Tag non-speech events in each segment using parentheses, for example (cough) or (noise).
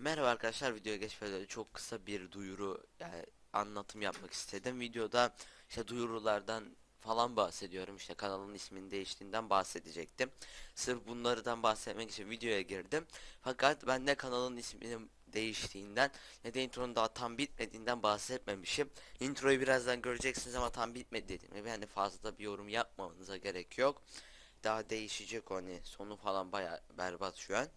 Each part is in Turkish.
Merhaba arkadaşlar videoya geçmeden çok kısa bir duyuru yani anlatım yapmak istedim. Videoda işte duyurulardan falan bahsediyorum. İşte kanalın isminin değiştiğinden bahsedecektim. Sırf bunlardan bahsetmek için videoya girdim. Fakat ben ne kanalın isminin değiştiğinden ne de intronun daha tam bitmediğinden bahsetmemişim. Introyu birazdan göreceksiniz ama tam bitmedi dediğim gibi hani fazla bir yorum yapmamanıza gerek yok. Daha değişecek hani sonu falan baya berbat şu an.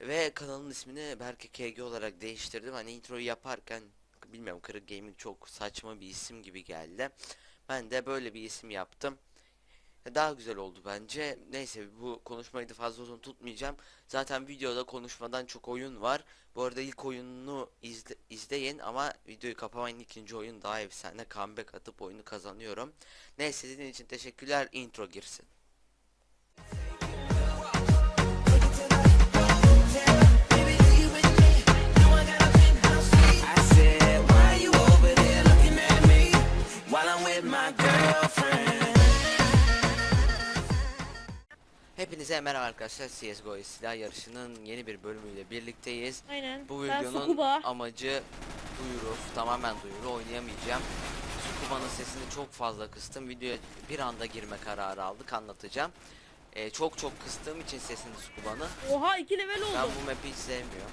Ve kanalın ismini Berke KG olarak değiştirdim. Hani introyu yaparken bilmiyorum Kırık Gaming çok saçma bir isim gibi geldi. Ben de böyle bir isim yaptım. Daha güzel oldu bence. Neyse bu konuşmayı da fazla uzun tutmayacağım. Zaten videoda konuşmadan çok oyun var. Bu arada ilk oyununu izle, izleyin ama videoyu kapamayın. ikinci oyun daha efsane. Comeback atıp oyunu kazanıyorum. Neyse dediğin için teşekkürler. Intro girsin. Merhaba arkadaşlar. CSGO silah yarışının yeni bir bölümüyle birlikteyiz. Aynen. Bu ben videonun Sukuba. amacı duyuru, tamamen duyuru oynayamayacağım. Sukuba'nın sesini çok fazla kıstım. Videoya bir anda girme kararı aldık anlatacağım. Ee, çok çok kıstığım için sesini Sukuba'nın. Oha 2 level oldu. Ben bu map'i hiç sevmiyorum.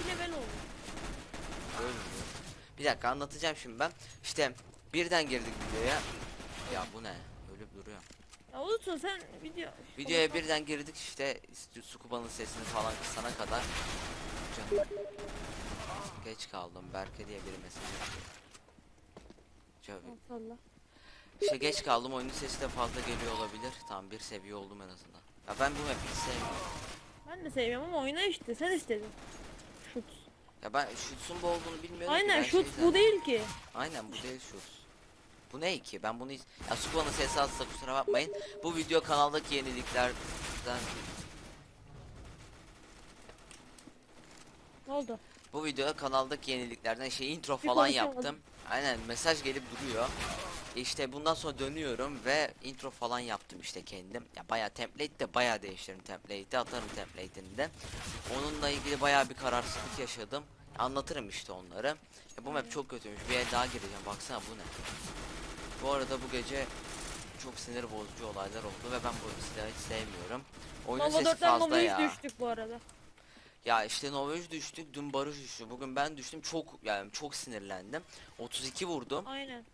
2 level oldu. Ölmüyor. Bir dakika anlatacağım şimdi ben. İşte birden girdik videoya. Ya bu ne? Ölüp duruyor. Ya olursun sen video. Videoya birden girdik işte Sukuba'nın sesini falan kısana kadar. Canım. Geç kaldım. Berke diye biri mesaj atıyor. Cevap-. İşte geç kaldım oyunun sesi de fazla geliyor olabilir. Tamam bir seviye oldum en azından. Ya ben bu map'i hiç sevmiyorum. Ben de seviyorum ama oyna işte sen istedin. Şut. Ya ben şutsun bu olduğunu bilmiyordum. Aynen şut şeyden- bu değil ki. Aynen bu değil şut. Bu ne ki? Ben bunu hiç... Ya Sukuba'nın sesi azsa kusura bakmayın. Bu video kanaldaki yeniliklerden... Ne oldu? Bu videoda kanaldaki yeniliklerden şey intro Bir falan konuşamadım. yaptım. Aynen mesaj gelip duruyor. İşte bundan sonra dönüyorum ve intro falan yaptım işte kendim. Ya bayağı template de bayağı değiştirdim template'i atarım template'ini de. Onunla ilgili bayağı bir kararsızlık yaşadım. Anlatırım işte onları. Ya bu map çok kötüymüş. Bir el daha gireceğim. Baksana bu ne? Bu arada bu gece çok sinir bozucu olaylar oldu ve ben bu silahı hiç sevmiyorum. Oyunun Nova sesi 4'ten fazla Nova 3 ya. düştük bu arada. Ya işte Novej düştük, dün Barış düştü. Bugün ben düştüm. Çok yani çok sinirlendim. 32 vurdum. Aynen.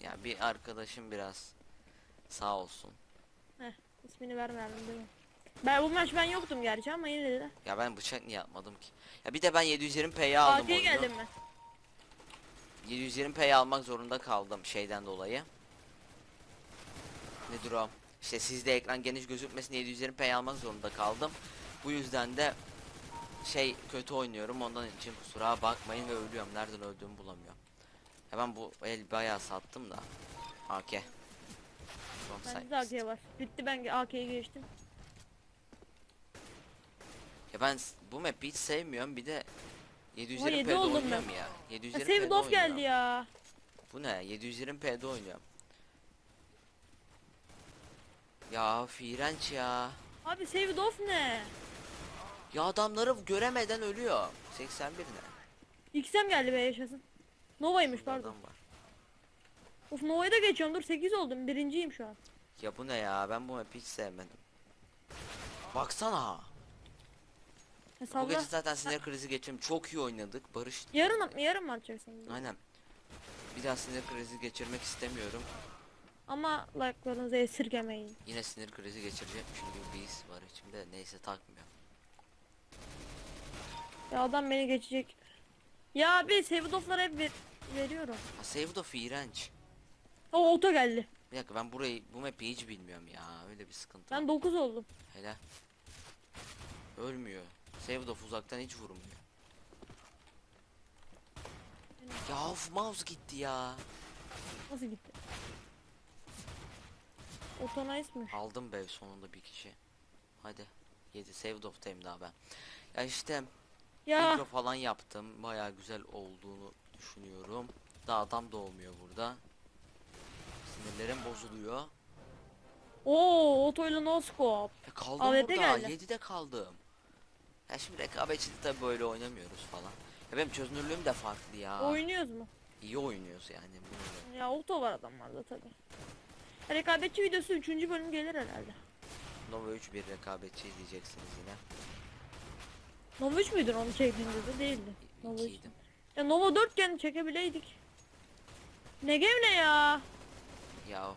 Ya bir arkadaşım biraz sağ olsun. Heh ismini vermeyelim değil mi? Ben bu maç ben yoktum gerçi ama yine de. Ya ben bıçak niye atmadım ki? Ya bir de ben 720p'ye aldım AK'ye oyunu. geldim ben. 720p'yi almak zorunda kaldım şeyden dolayı. Nedir o? İşte sizde ekran geniş gözükmesin 720p'yi almak zorunda kaldım. Bu yüzden de şey kötü oynuyorum ondan için kusura bakmayın ve ölüyorum. Nereden öldüğümü bulamıyorum. Ben bu el bayağı sattım da. AK. Bende de AK var. Bitti ben AK'ye geçtim. Ya ben bu map'i hiç sevmiyorum bir de yedi 720p'de oldum oynuyorum ben. ya. Ya 720p'de Save Doff geldi ya. Bu ne? 720p'de oynuyorum. Ya iğrenç ya. Abi Save Doff ne? Ya adamları göremeden ölüyor. 81 ne? XM geldi be yaşasın. Nova'ymış pardon. adam var. Of Nova'ya da geçiyorum dur 8 oldum birinciyim şu an. Ya bu ne ya? Ben bu map'i hiç sevmedim. Baksana. Bu salla. gece zaten sinir krizi geçirdim. Çok iyi oynadık. Barış. Yarın yarın mı atacaksın? Aynen. Bir daha sinir krizi geçirmek istemiyorum. Ama like'larınızı esirgemeyin. Yine sinir krizi geçirecekmişim gibi bir his var içimde. Neyse takmıyorum. Ya adam beni geçecek. Ya abi save off'ları hep ver- veriyorum. Ha Saved of iğrenç. O oto geldi. Bir dakika ben burayı bu map'i hiç bilmiyorum ya. Öyle bir sıkıntı. Ben var. 9 oldum. Helal. Ölmüyor. Saved of uzaktan hiç vurmuyor. Ya of mouse gitti ya. Nasıl gitti? Oto nice mi? Aldım be sonunda bir kişi. Hadi. 7 saved of'tayım daha ben. Ya işte Ya intro falan yaptım. Baya güzel olduğunu düşünüyorum. Daha adam da olmuyor burada. Sinirlerim bozuluyor. o otoyla no scope. Ya kaldım AWP burada. geldi. 7'de kaldım. Ya şimdi rekabetçide tabi böyle oynamıyoruz falan. Ya benim çözünürlüğüm de farklı ya. Oynuyoruz mu? İyi oynuyoruz yani. bunu. Ya auto var adamlarda tabi. Rekabetçi videosu 3. bölüm gelir herhalde. Nova 3 bir rekabetçi izleyeceksiniz yine. Nova 3 müydün onu çektiğinde de değildi. Nova 3. İkiydim. Ya Nova 4 iken çekebileydik. Negev ne ya? Ya of.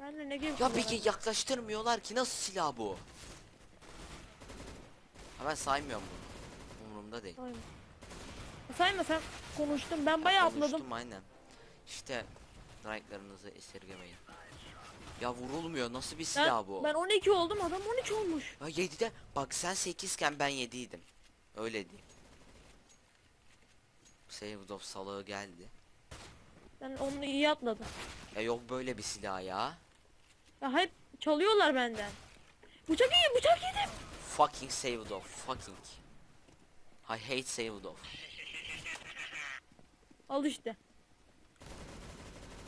Ben de Negev Ya kullanırım. peki yaklaştırmıyorlar ki nasıl silah bu? Ha ben saymıyorum bunu. Umurumda değil. Sayma. Sayma sen konuştun. Ben Ya bayağı atladım. konuştum, aynen. İşte like'larınızı esirgemeyin. Ya vurulmuyor nasıl bir Ben, silah bu? ben 12 oldum adam 13 olmuş. Ya 7'de bak sen 8 iken ben 7 idim. Öyle diyeyim. Saved of salağı geldi. Ben onu iyi atladım. Ya yok böyle bir silah ya. Ya hep çalıyorlar benden. Bıçak iyi bıçak yedim. Fucking saved of fucking. I hate saved of. Al işte.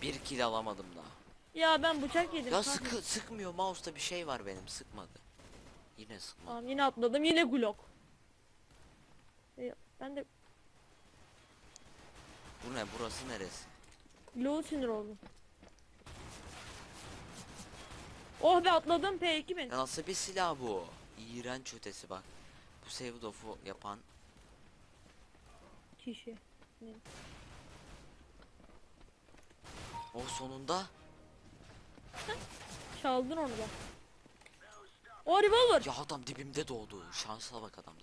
Bir kill alamadım daha. Ya ben bıçak yedim. Ya kanka. sıkı, sıkmıyor mouse'da bir şey var benim sıkmadı. Yine sıkmadı. Tamam yine atladım yine Glock. E, Ben de Bu ne burası neresi? Glow sinir oldum. Oh be atladım P2 ben. Ya nasıl bir silah bu? İğrenç ötesi bak. Bu saved of'u yapan Kişi. o sonunda (laughs) Çaldın onu da. O revolver. ya adam dibimde doğdu. Şansa bak adamda.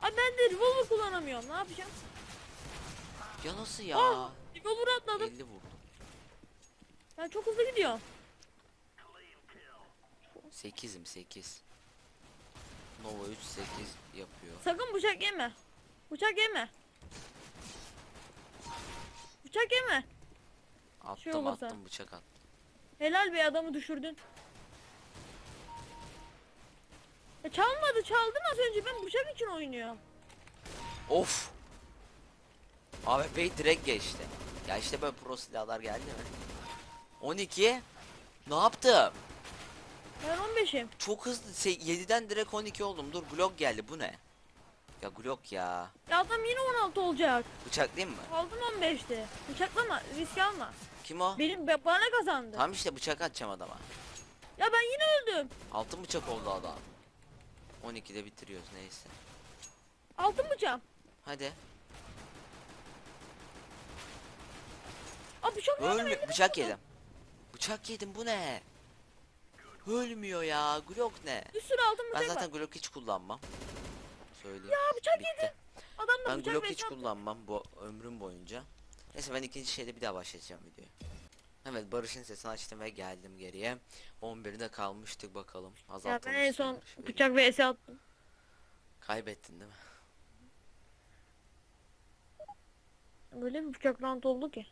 Ay ben de revolver kullanamıyorum. Ne yapacağım? Ya nasıl ya? Ah, revolver atladım. 50 vurdum. Ben çok hızlı gidiyorum. 8'im 8. Nova 3 8 yapıyor. Sakın bıçak yeme. Bıçak yeme. Bıçak yeme. Attım Şey olursa. attım bıçak attım. Helal be adamı düşürdün. Ya çalmadı çaldın az önce ben bıçak için oynuyorum. Of. AWP'yi direkt geçti. Ya işte böyle pro silahlar geldi mi? 12. Ne yaptım? Ben 15'im. Çok hızlı. Se- 7'den direkt 12 oldum. Dur Glock geldi. Bu ne? Ya Glock ya. Ya adam yine 16 olacak. Bıçaklayayım mı? Aldın 15'te. Bıçaklama risk alma. Kim o? Benim be- bana kazandı. Tam işte bıçak atacağım adama. Ya ben yine öldüm. Altın bıçak oldu adam. 12'de bitiriyoruz neyse. Altın bıçağım. Hadi. Aa bıçak yedim, elimi Bıçak yedim. Bıçak yedim bu ne? Ölmüyor ya. Glock ne? Bir sürü altın Ben bıçak zaten var. Glock hiç kullanmam. Söyleyeyim. Ya bıçak Bitti. yedim. Adam da Ben Glock hiç kullanmam bu ömrüm boyunca. Neyse ben ikinci şeyde bir daha başlayacağım videoyu. Evet Barış'ın sesini açtım ve geldim geriye. 11'de kalmıştık bakalım. Ya ben en son bıçak ve ese attım. Kaybettin değil mi? Böyle bir bıçak rant oldu ki.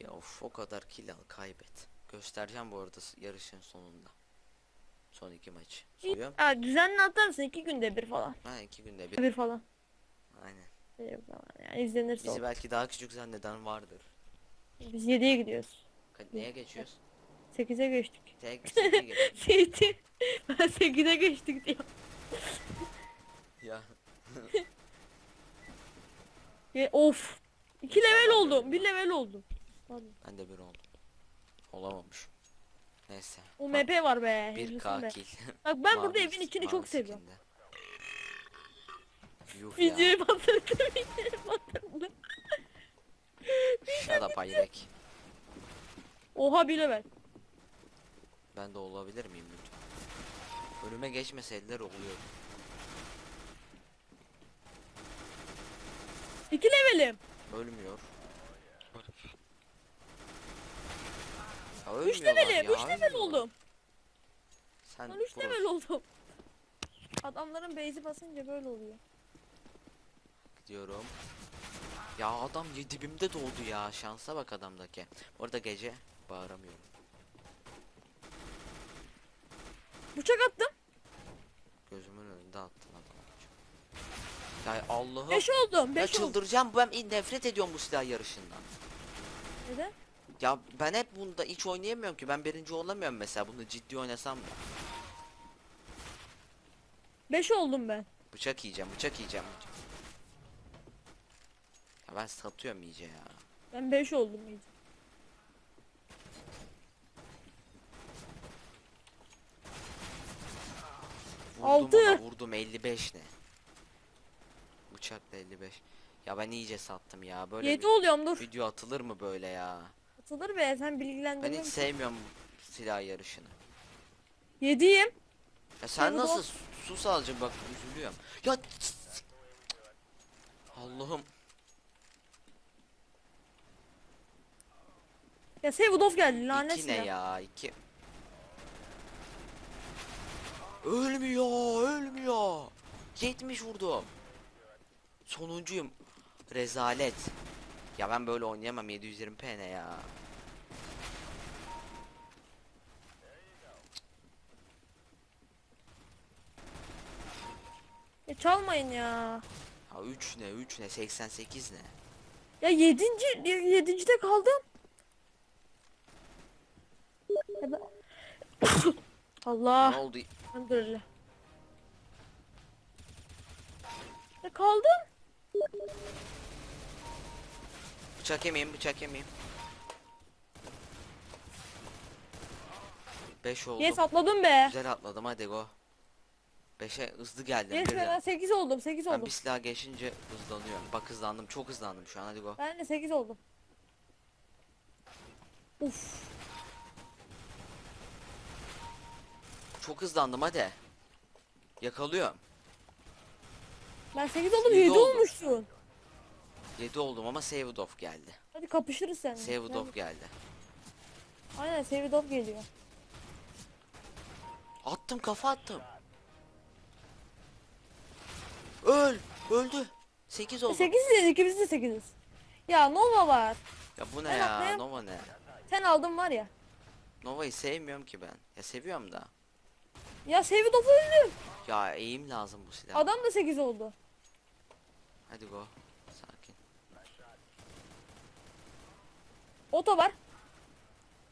Ya of o kadar kill al kaybet. Göstereceğim bu arada yarışın sonunda. Son iki maç. Soruyorum. Ha, düzenli atarsın iki günde bir falan. Ha iki günde bir. Bir falan. Aynen. Bir falan. Yani izlenirse Bizi olur. belki daha küçük zanneden vardır. Biz 7'ye gidiyoruz. Ka- Neye geçiyoruz? 8'e geçtik. Tek sekize geçiyoruz. (laughs) 7. ben 8'e geçtik diyor. Ya. (laughs) Ya, of. 2 level oldum. 1 level oldum. Pardon. Ben de bir oldum. Olamamış. Neyse. O Bak, MP var be. Bir kakil. Bak ben burada evin içini çok seviyorum. Yuh ya. Videoyu batırdım. Videoyu batırdım. Shut up Ayrek. Oha 1 level. Ben de olabilir miyim lütfen? Önüme geçmeseydiler oluyor. 2 levelim. Ölmüyor. Ya 3 ölmüyorlar levelim. ya, 3 level ölmüyorlar. oldum. Sen 3 pro- level oldum. Adamların base'i basınca böyle oluyor. Gidiyorum. Ya adam ya dibimde doldu ya. Şansa bak adamdaki. Orada gece bağıramıyorum. Bıçak attım. Gözümün önünde attın adamı. Ya Allah'ım. 5 oldum. Ya 5 oldum. çıldıracağım. Ben nefret ediyorum bu silah yarışından. Neden? Ya ben hep bunda hiç oynayamıyorum ki. Ben birinci olamıyorum mesela. Bunu ciddi oynasam da. 5 oldum ben. Bıçak yiyeceğim, bıçak yiyeceğim. Ya ben satıyorum iyice ya. Ben 5 oldum iyice. Vurdum Altı. ona, vurdum 55 ne? Bıçakla 55. Ya ben iyice sattım ya. Böyle 7 bir oluyorum dur. video atılır mı böyle ya? Atılır be sen Ben bilgilendirme. hiç sevmiyorum silah yarışını. 7'yim. Ya sen Senin nasıl su- alacak bak üzülüyorum. Ya Allah'ım Ya Sevudov geldi lanet iki ne ya iki. Ölmüyor ölmüyor. 70 vurdum. Sonuncuyum. Rezalet. Ya ben böyle oynayamam 720p ne ya. Ya çalmayın ya. Ya 3 ne 3 ne 88 ne. Ya 7. 7. de kaldım. Ya ben- (coughs) Allah. Ne oldu? Alhamdülillah. Ya kaldım. Bıçak yemeyeyim bıçak yemeyeyim. 5 oldu. Yes atladım be. Güzel atladım hadi go. 5'e hızlı geldim. Yes ben 8 oldum 8 Ben oldum. bir silah geçince hızlanıyorum. Bak hızlandım. Çok hızlandım şu an. Hadi go. Ben de 8 oldum. Uf. Çok hızlandım hadi. Yakalıyorum. Ben 8 oldum Yedi 7 oldu. olmuşsun. 7 oldum ama Saved off geldi. Hadi kapışırız seninle. Saved off geldi. Aynen Saved off geliyor. Attım kafa attım. Öl. Öldü. 8 oldu. 8'iz ikimiz de 8'iz. Ya Nova var. Ya bu ne Ben ya? atlayayım. Nova ne? Sen aldın var ya. Nova'yı sevmiyorum ki ben. Ya seviyorum da. Ya Saved off öldü. Ya eğim lazım bu silah. Adam da 8 oldu. Hadi go. Sakin. Oto var.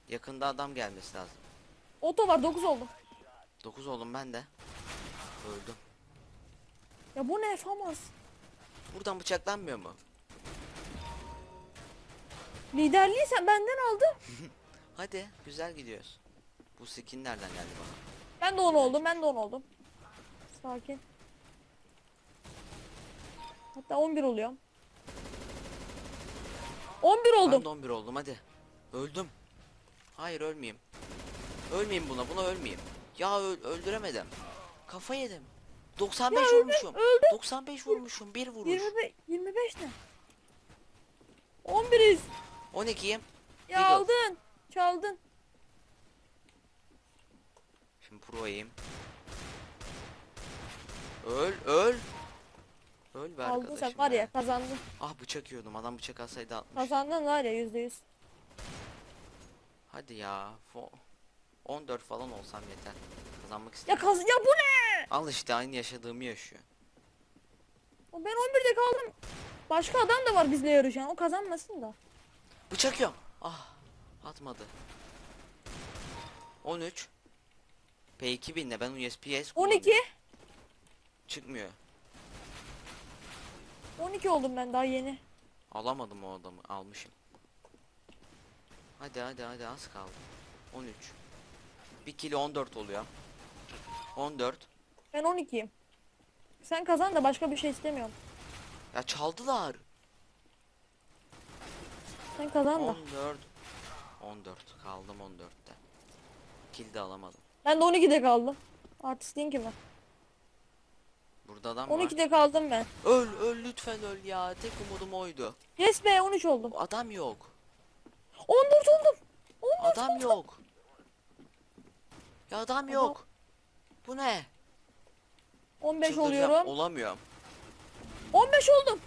Yakında adam gelmesi lazım. Oto var 9 oldu. 9 oldum ben de. Öldüm. Ya bu ne Famas? Buradan bıçaklanmıyor mu? Liderliği sen benden aldın. (laughs) Hadi güzel gidiyoruz. Bu skin nereden geldi bana? Ben de 10 oldum ben de 10 oldum. Sakin. Hatta 11 oluyorum. 11 Ben oldum. de 11 oldum hadi. Öldüm. Hayır ölmeyeyim. Ölmeyeyim buna buna ölmeyeyim. Ya öl- öldüremedim. Kafa yedim. 95 Ya öldüm, vurmuşum. öldüm. 95 vurmuşum. Bir vuruş. 25 25 ne? 11'iz. 12'yim. Ya Eagle. aldın. Çaldın. Şimdi pro'yim. Öl öl. Öl be Aldın arkadaşım. sen var ya kazandın. Ah bıçak yiyordum. Adam bıçak alsaydı atmış. Kazandın var ya %100. Hadi ya. Fo 14 falan olsam yeter. Kazanmak Ya istiyorum. kaz ya bu ne? Al işte aynı yaşadığımı yaşıyor. Ben 11'de kaldım. Başka adam da var bizle yarışan. O kazanmasın da. Bıçak yok. Ah atmadı. 13. P2000 ne ben USPS 12. Çıkmıyor. 12 oldum ben daha yeni. Alamadım o adamı. Almışım. Hadi hadi hadi az kaldı. 13. 1 kilo 14 oluyor. 14. Ben 12'yim. Sen kazan da başka bir şey istemiyorum. Ya çaldılar. Sen kazan da. 14. 14 kaldım 14'te. Kill de alamadım. Ben de 12'de kaldım. Artistliğin kimi? Burada adam var. 12'de kaldım ben. Öl öl lütfen öl ya. Tek umudum oydu. Yes be 13 oldum. Adam yok. 14 oldum. 14 Adam oldum. yok. Ya adam yok. Bu ne? 15 Çıldıracağım. oluyorum. Olamıyorum. 15 oldum.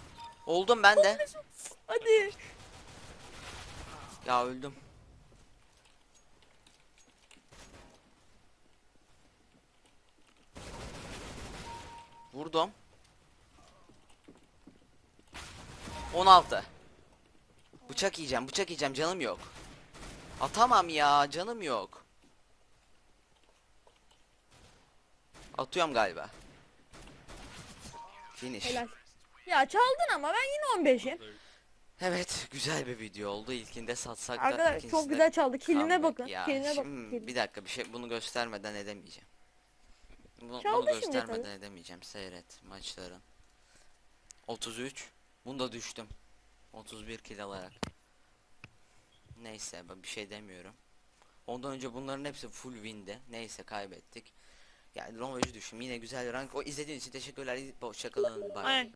Oldum ben de. 15 oldum. Hadi. Ya öldüm. Vurdum. 16. Bıçak yiyeceğim, bıçak yiyeceğim. Canım yok. Atamam ya, canım yok. Atıyorum galiba. Finish. Helal. Ya çaldın ama ben yine 15'im. Evet güzel bir video oldu. İlkinde satsak da Arkadaşlar ikincisinde çok güzel çaldı. Kiline comeback. bakın. Ya Kiline bakın. şimdi Kiline. bir dakika bir şey bunu göstermeden edemeyeceğim. Bu- Çaldı bunu şimdi göstermeden tabii. edemeyeceğim. Seyret maçların. 33. Bunda düştüm. 31 kill alarak. Neyse ben bir şey demiyorum. Ondan önce bunların hepsi full windi. Neyse kaybettik. Yani Roma'yı düştüm. Yine güzel rank. O izlediğin için teşekkürler. Hoşçakalın. Bye. Aynen.